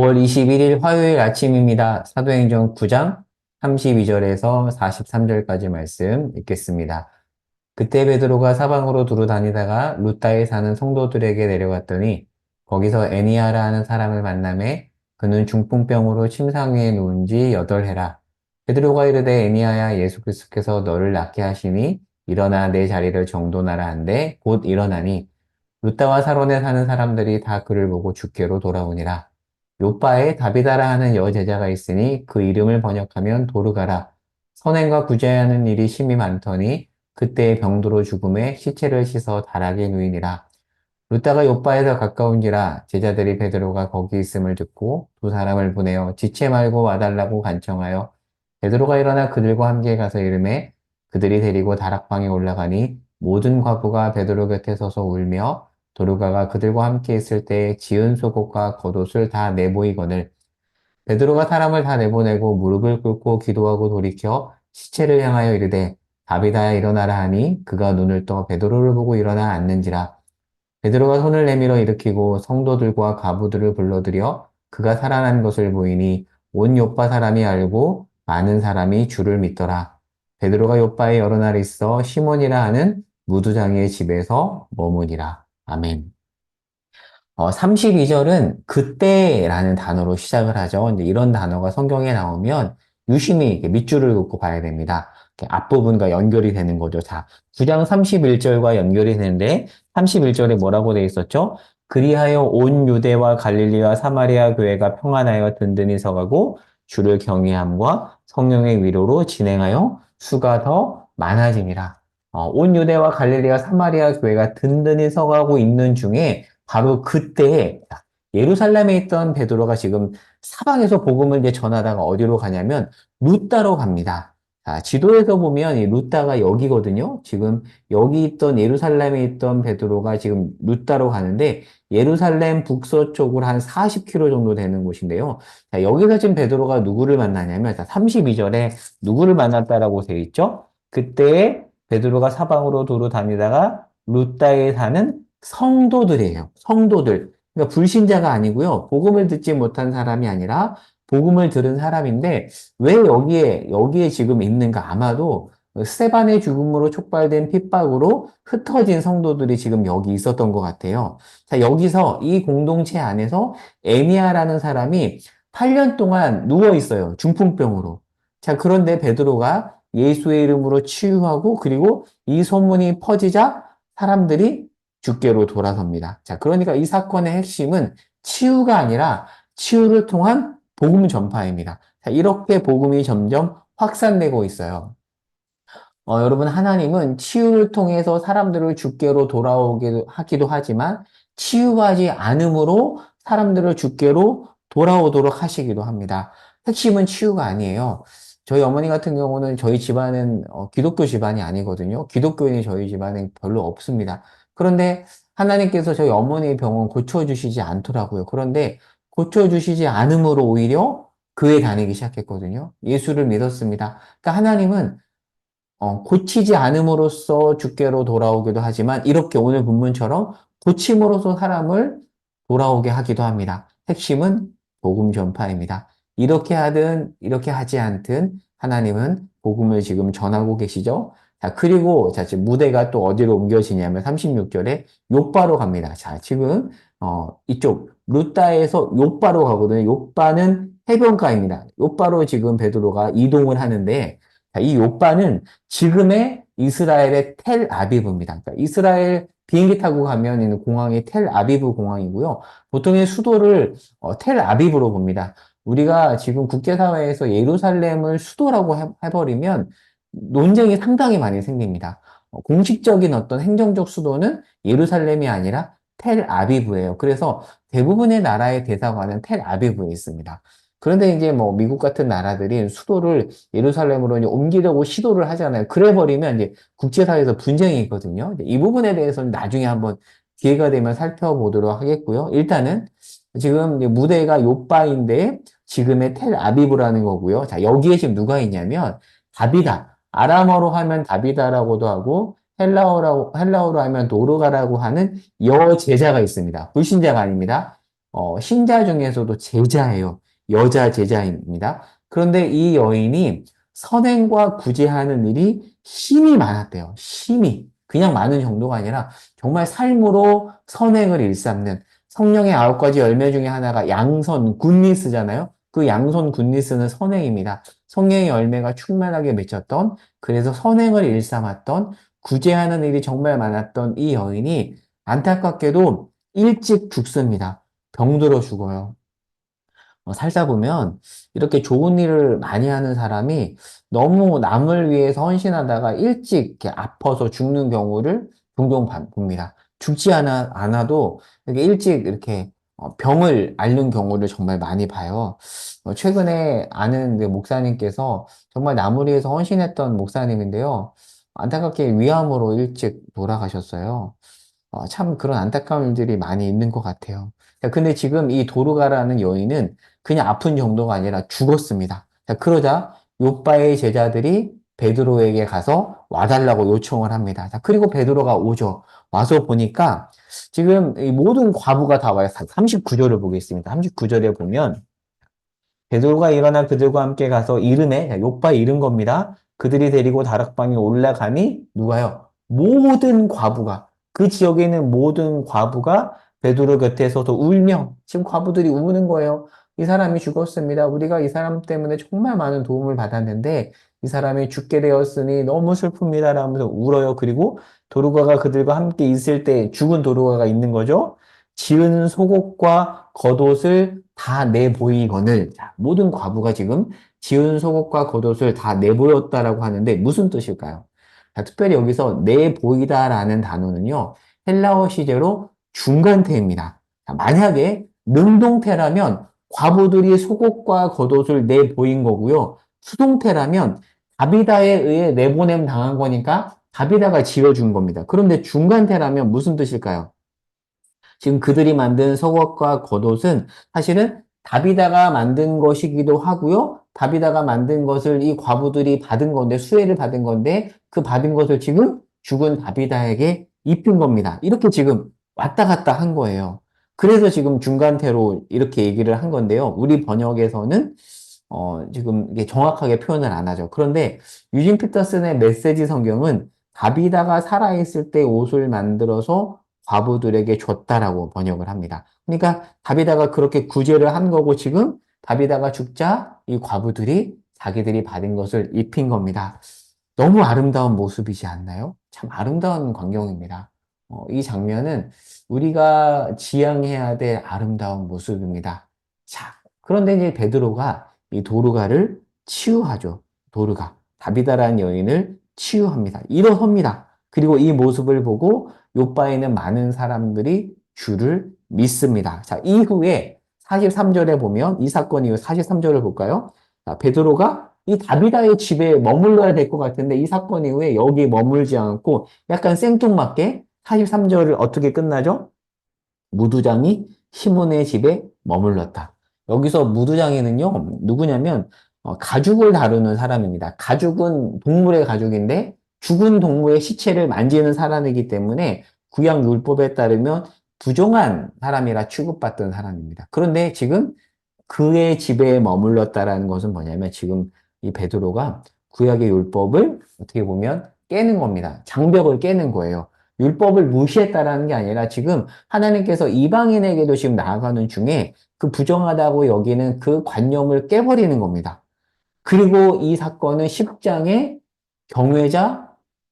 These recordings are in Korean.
5월 21일 화요일 아침입니다. 사도행전 9장 32절에서 43절까지 말씀 읽겠습니다. 그때 베드로가 사방으로 두루 다니다가 루따에 사는 성도들에게 내려갔더니 거기서 애니아라 하는 사람을 만남에 그는 중풍병으로 침상 위에 누운 지 여덟 해라. 베드로가 이르되 애니아야 예수 그리스도께서 너를 낫게 하시니 일어나 내 자리를 정돈하라 한데 곧 일어나니 루따와 사론에 사는 사람들이 다 그를 보고 주께로 돌아오니라. 요빠에 다비다라 하는 여제자가 있으니 그 이름을 번역하면 도르가라. 선행과 구제하는 일이 심히 많더니 그때 병두로 죽음에 시체를 씻어 다락에 누이니라. 루따가 요빠에서 가까운지라 제자들이 베드로가 거기 있음을 듣고 두 사람을 보내어 지체 말고 와달라고 간청하여 베드로가 일어나 그들과 함께 가서 이름에 그들이 데리고 다락방에 올라가니 모든 과부가 베드로 곁에 서서 울며 도르가가 그들과 함께 있을 때 지은 속옷과 겉옷을 다 내보이거늘 베드로가 사람을 다 내보내고 무릎을 꿇고 기도하고 돌이켜 시체를 향하여 이르되 다비다야 일어나라 하니 그가 눈을 떠 베드로를 보고 일어나 앉는지라. 베드로가 손을 내밀어 일으키고 성도들과 가부들을 불러들여 그가 살아난 것을 보이니 온 요파 사람이 알고 많은 사람이 주를 믿더라. 베드로가 요파에 여러 날 있어 시몬이라 하는 무두장의 집에서 머무니라 아멘. 어, 32절은 그때라는 단어로 시작을 하죠. 이런 단어가 성경에 나오면 유심히 밑줄을 긋고 봐야 됩니다. 앞부분과 연결이 되는 거죠. 자, 9장 31절과 연결이 되는데 31절에 뭐라고 되어 있었죠? 그리하여 온 유대와 갈릴리와 사마리아 교회가 평안하여 든든히 서가고 주를 경외함과 성령의 위로로 진행하여 수가 더 많아짐이라. 어, 온 유대와 갈릴리와 사마리아 교회가 든든히 서가고 있는 중에 바로 그때에 예루살렘에 있던 베드로가 지금 사방에서 복음을 이제 전하다가 어디로 가냐면 루따로 갑니다. 자, 지도에서 보면 이 루따가 여기거든요. 지금 여기 있던 예루살렘에 있던 베드로가 지금 루따로 가는데 예루살렘 북서쪽으로 한 40km 정도 되는 곳인데요. 자, 여기서 지금 베드로가 누구를 만나냐면 32절에 누구를 만났다라고 되어 있죠. 그때 베드로가 사방으로 도로 다니다가 루따에 사는 성도들이에요. 성도들. 그러니까 불신자가 아니고요. 복음을 듣지 못한 사람이 아니라 복음을 들은 사람인데 왜 여기에 여기에 지금 있는가? 아마도 세반의 죽음으로 촉발된 핍박으로 흩어진 성도들이 지금 여기 있었던 것 같아요. 자, 여기서 이 공동체 안에서 에미아라는 사람이 8년 동안 누워 있어요. 중풍병으로. 자, 그런데 베드로가 예수의 이름으로 치유하고 그리고 이 소문이 퍼지자 사람들이 주께로 돌아섭니다. 자, 그러니까 이 사건의 핵심은 치유가 아니라 치유를 통한 복음 전파입니다. 자, 이렇게 복음이 점점 확산되고 있어요. 어, 여러분, 하나님은 치유를 통해서 사람들을 주께로 돌아오게 하기도 하지만 치유하지 않음으로 사람들을 주께로 돌아오도록 하시기도 합니다. 핵심은 치유가 아니에요. 저희 어머니 같은 경우는 저희 집안은 어, 기독교 집안이 아니거든요. 기독교인이 저희 집안에 별로 없습니다. 그런데 하나님께서 저희 어머니의 병은 고쳐주시지 않더라고요. 그런데 고쳐주시지 않음으로 오히려 교회 다니기 시작했거든요. 예수를 믿었습니다. 그러니까 하나님은 어, 고치지 않음으로써 주께로 돌아오기도 하지만 이렇게 오늘 본문처럼 고침으로써 사람을 돌아오게 하기도 합니다. 핵심은 복음 전파입니다. 이렇게 하든 이렇게 하지 않든 하나님은 복음을 지금 전하고 계시죠. 자, 그리고 자, 지금 무대가 또 어디로 옮겨지냐면 36절에 요바로 갑니다. 자, 지금 어, 이쪽 루따에서 요바로 가거든요. 요바는 해변가입니다. 요바로 지금 베드로가 이동을 하는데 자, 이 요바는 지금의 이스라엘의 텔 아비브입니다. 그러니까 이스라엘 비행기 타고 가면 있는 공항이 텔 아비브 공항이고요. 보통의 수도를 어, 텔 아비브로 봅니다. 우리가 지금 국제사회에서 예루살렘을 수도라고 해버리면 논쟁이 상당히 많이 생깁니다. 어, 공식적인 어떤 행정적 수도는 예루살렘이 아니라 텔 아비브예요. 그래서 대부분의 나라의 대사관은 텔 아비브에 있습니다. 그런데 이제 뭐 미국 같은 나라들이 수도를 예루살렘으로 이제 옮기려고 시도를 하잖아요. 그래 버리면 이제 국제사회에서 분쟁이 있거든요. 이 부분에 대해서는 나중에 한번 기회가 되면 살펴보도록 하겠고요. 일단은 지금 무대가 요바인데 지금의 텔 아비브라는 거고요. 자, 여기에 지금 누가 있냐면 다비다. 아람어로 하면 다비다라고도 하고 헬라어라고 헬라어로 하면 도르가라고 하는 여 제자가 있습니다. 불신자가 아닙니다. 어, 신자 중에서도 제자예요. 여자 제자입니다. 그런데 이 여인이 선행과 구제하는 일이 힘이 많았대요. 힘이. 그냥 많은 정도가 아니라 정말 삶으로 선행을 일삼는 성령의 아홉 가지 열매 중에 하나가 양선, 굿니스잖아요. 그 양손 굿니스는 선행입니다. 성령의 열매가 충만하게 맺혔던 그래서 선행을 일삼았던 구제하는 일이 정말 많았던 이 여인이 안타깝게도 일찍 죽습니다. 병들어 죽어요. 어, 살다 보면 이렇게 좋은 일을 많이 하는 사람이 너무 남을 위해서 헌신하다가 일찍 이렇게 아파서 죽는 경우를 종종 봅니다. 죽지 않아, 않아도 이렇게 일찍 이렇게 어, 병을 앓는 경우를 정말 많이 봐요. 어, 최근에 아는 그 목사님께서 정말 위해서 헌신했던 목사님인데요. 안타깝게 위암으로 일찍 돌아가셨어요. 어, 참 그런 안타까운 일들이 많이 있는 것 같아요. 근데 지금 이 도르가라는 여인은 그냥 아픈 정도가 아니라 죽었습니다. 그러자 요빠의 제자들이 베드로에게 가서 와달라고 요청을 합니다. 자, 그리고 베드로가 오죠. 와서 보니까 지금 이 모든 과부가 다 와요. 39절을 보겠습니다. 39절에 보면 베드로가 일어나 그들과 함께 가서 이름에 요빠 이른 겁니다. 그들이 데리고 다락방에 올라가니 누가요? 모든 과부가 그 지역에 있는 모든 과부가 베드로 곁에 서서 울며 지금 과부들이 우는 거예요. 이 사람이 죽었습니다. 우리가 이 사람 때문에 정말 많은 도움을 받았는데 이 사람이 죽게 되었으니 너무 슬픕니다. 라면서 울어요. 그리고 도르가가 그들과 함께 있을 때 죽은 도르가가 있는 거죠. 지은 속옷과 겉옷을 다 내보이거늘 자, 모든 과부가 지금 지은 속옷과 겉옷을 다 내보였다라고 하는데 무슨 뜻일까요? 자, 특별히 여기서 내보이다라는 단어는요. 헬라어 시제로 중간태입니다. 자, 만약에 능동태라면 과부들이 속옷과 겉옷을 내보인 거고요. 수동태라면 다비다에 의해 내보냄 당한 거니까 다비다가 지어준 겁니다. 그런데 중간태라면 무슨 뜻일까요? 지금 그들이 만든 속옷과 겉옷은 사실은 다비다가 만든 것이기도 하고요. 다비다가 만든 것을 이 과부들이 받은 건데 수혜를 받은 건데 그 받은 것을 지금 죽은 다비다에게 입힌 겁니다. 이렇게 지금 왔다 갔다 한 거예요. 그래서 지금 중간태로 이렇게 얘기를 한 건데요. 우리 번역에서는 어, 지금 이게 정확하게 표현을 안 하죠. 그런데 유진 피터슨의 메시지 성경은 다비다가 살아있을 때 옷을 만들어서 과부들에게 줬다라고 번역을 합니다. 그러니까 다비다가 그렇게 구제를 한 거고 지금 다비다가 죽자 이 과부들이 자기들이 받은 것을 입힌 겁니다. 너무 아름다운 모습이지 않나요? 참 아름다운 광경입니다. 어, 이 장면은 우리가 지향해야 될 아름다운 모습입니다. 자, 그런데 이제 베드로가 이 도르가를 치유하죠. 도르가. 다비다라는 여인을 치유합니다. 일어섭니다. 그리고 이 모습을 보고 요바에 는 많은 사람들이 주를 믿습니다. 자, 이후에 43절에 보면 이 사건 이후 43절을 볼까요? 자, 베드로가 이 다비다의 집에 머물러야 될 것 같은데 이 사건 이후에 여기 머물지 않고 약간 생뚱맞게 43절을 어떻게 끝나죠? 무두장이 시몬의 집에 머물렀다. 여기서 무두장이는요, 누구냐면, 어, 가죽을 다루는 사람입니다. 가죽은 동물의 가죽인데, 죽은 동물의 시체를 만지는 사람이기 때문에, 구약 율법에 따르면 부정한 사람이라 취급받던 사람입니다. 그런데 지금 그의 집에 머물렀다라는 것은 뭐냐면, 지금 이 베드로가 구약의 율법을 어떻게 보면 깨는 겁니다. 장벽을 깨는 거예요. 율법을 무시했다라는 게 아니라 지금 하나님께서 이방인에게도 지금 나아가는 중에 그 부정하다고 여기는 그 관념을 깨버리는 겁니다. 그리고 이 사건은 10장의 경외자,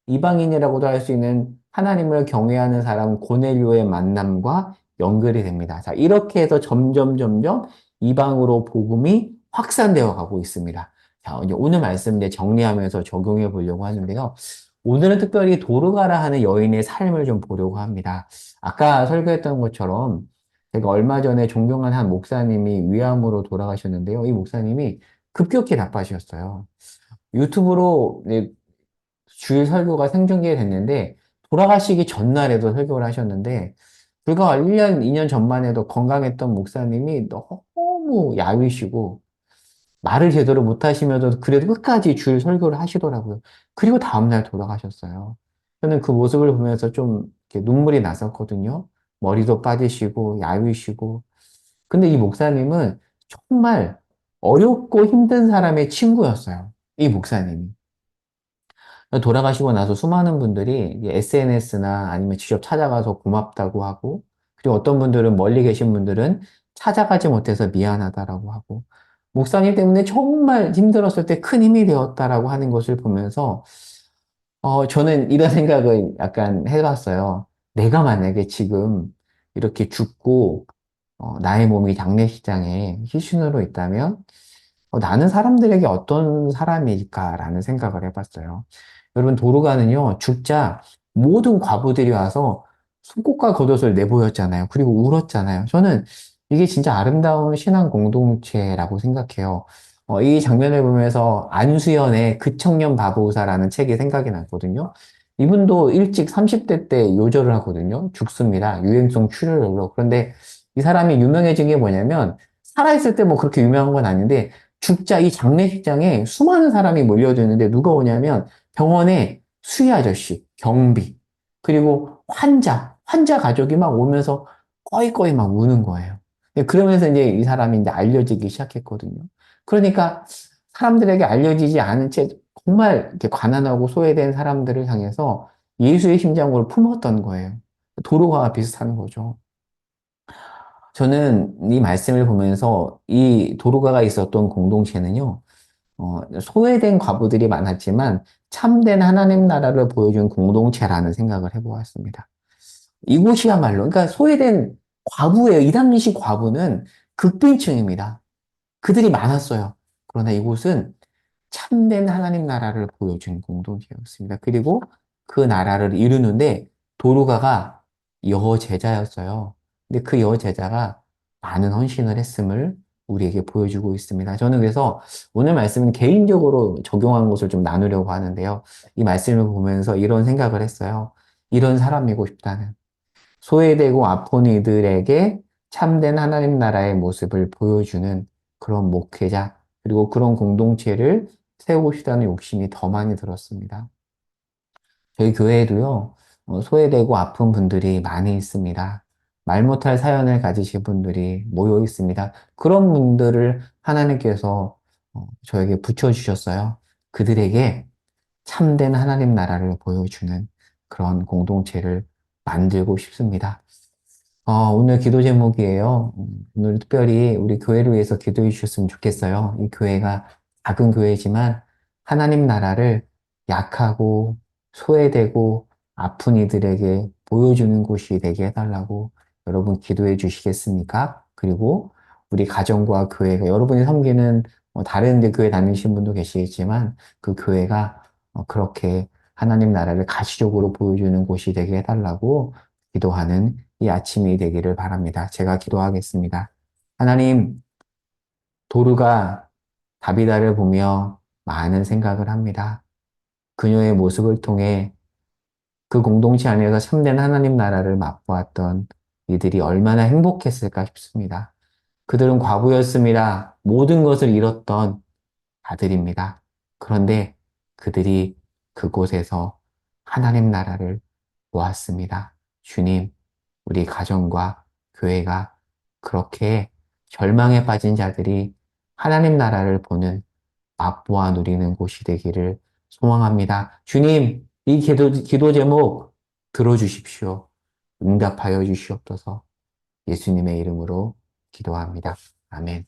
이방인이라고도 할 수 있는 하나님을 경외하는 사람 고넬료의 만남과 연결이 됩니다. 자, 이렇게 해서 점점 점점 이방으로 복음이 확산되어 가고 있습니다. 자, 오늘 말씀 이제 정리하면서 적용해 보려고 하는데요. 오늘은 특별히 도르가라 하는 여인의 삶을 좀 보려고 합니다. 아까 설교했던 것처럼 제가 얼마 전에 존경한 한 목사님이 위암으로 돌아가셨는데요. 이 목사님이 급격히 나빠지셨어요. 유튜브로 주일 설교가 생중계 됐는데 돌아가시기 전날에도 설교를 하셨는데 불과 1년, 2년 전만 해도 건강했던 목사님이 너무 야위시고 말을 제대로 못 하시면서 그래도 끝까지 주일 설교를 하시더라고요. 그리고 다음날 돌아가셨어요. 저는 그 모습을 보면서 좀 눈물이 났었거든요. 머리도 빠지시고, 야위시고. 근데 이 목사님은 정말 어렵고 힘든 사람의 친구였어요. 이 목사님이. 돌아가시고 나서 수많은 분들이 SNS나 아니면 직접 찾아가서 고맙다고 하고, 그리고 어떤 분들은 멀리 계신 분들은 찾아가지 못해서 미안하다라고 하고, 목사님 때문에 정말 힘들었을 때 큰 힘이 되었다라고 하는 것을 보면서, 어, 저는 이런 생각을 약간 해봤어요. 내가 만약에 지금 이렇게 죽고, 어, 나의 몸이 장례식장에 희신으로 있다면, 어, 나는 사람들에게 어떤 사람일까라는 생각을 해봤어요. 여러분, 도르가는요, 죽자 모든 과부들이 와서 손꼽과 겉옷을 내보였잖아요. 그리고 울었잖아요. 저는 이게 진짜 아름다운 신앙 공동체라고 생각해요. 어, 이 장면을 보면서 안수연의 그 청년 바보사라는 책이 생각이 났거든요. 이분도 일찍 30대 때 요절을 하거든요. 죽습니다. 유행성 출혈로. 그런데 이 사람이 유명해진 게 뭐냐면, 살아있을 때 뭐 그렇게 유명한 건 아닌데, 죽자 이 장례식장에 수많은 사람이 몰려드는데 누가 오냐면 병원에 수의 아저씨, 경비, 그리고 환자, 환자 가족이 막 오면서 꺼이꺼이 막 우는 거예요. 그러면서 이제 이 사람이 이제 알려지기 시작했거든요. 그러니까 사람들에게 알려지지 않은 채 정말 이렇게 가난하고 소외된 사람들을 향해서 예수의 심장을 품었던 거예요. 도로가 비슷한 거죠. 저는 이 말씀을 보면서 이 도로가가 있었던 공동체는요, 어, 소외된 과부들이 많았지만 참된 하나님 나라를 보여준 공동체라는 생각을 해보았습니다. 이곳이야말로, 그러니까 소외된 과부예요. 이 당시 과부는 극빈층입니다. 그들이 많았어요. 그러나 이곳은 참된 하나님 나라를 보여준 공동체였습니다. 그리고 그 나라를 이루는데 도루가가 여제자였어요. 근데 그 여제자가 많은 헌신을 했음을 우리에게 보여주고 있습니다. 저는 그래서 오늘 말씀은 개인적으로 적용한 것을 좀 나누려고 하는데요. 이 말씀을 보면서 이런 생각을 했어요. 이런 사람이고 싶다는. 소외되고 아픈 이들에게 참된 하나님 나라의 모습을 보여주는 그런 목회자, 그리고 그런 공동체를 세우고 싶다는 욕심이 더 많이 들었습니다. 저희 교회에도요, 어, 소외되고 아픈 분들이 많이 있습니다. 말 못할 사연을 가지신 분들이 모여 있습니다. 그런 분들을 하나님께서 어, 저에게 붙여주셨어요. 그들에게 참된 하나님 나라를 보여주는 그런 공동체를 만들고 싶습니다. 어, 오늘 기도 제목이에요. 음, 오늘 특별히 우리 교회를 위해서 기도해 주셨으면 좋겠어요. 이 교회가 작은 교회지만 하나님 나라를 약하고 소외되고 아픈 이들에게 보여주는 곳이 되게 해달라고 여러분 기도해 주시겠습니까? 그리고 우리 가정과 교회가 여러분이 섬기는 뭐 다른 데 교회 다니신 분도 계시겠지만 그 교회가 어, 그렇게 하나님 나라를 가시적으로 보여주는 곳이 되게 해달라고 기도하는 이 아침이 되기를 바랍니다. 제가 기도하겠습니다. 하나님, 도르가 다비다를 보며 많은 생각을 합니다. 그녀의 모습을 통해 그 공동체 안에서 참된 하나님 나라를 맛보았던 이들이 얼마나 행복했을까 싶습니다. 그들은 과부였습니다. 모든 것을 잃었던 아들입니다. 그런데 그들이 그곳에서 하나님 나라를 보았습니다. 주님, 우리 가정과 교회가 그렇게 절망에 빠진 자들이 하나님 나라를 보는 맛보아 누리는 곳이 되기를 소망합니다. 주님, 이 기도, 기도 제목 들어주십시오. 응답하여 주시옵소서 예수님의 이름으로 기도합니다. 아멘.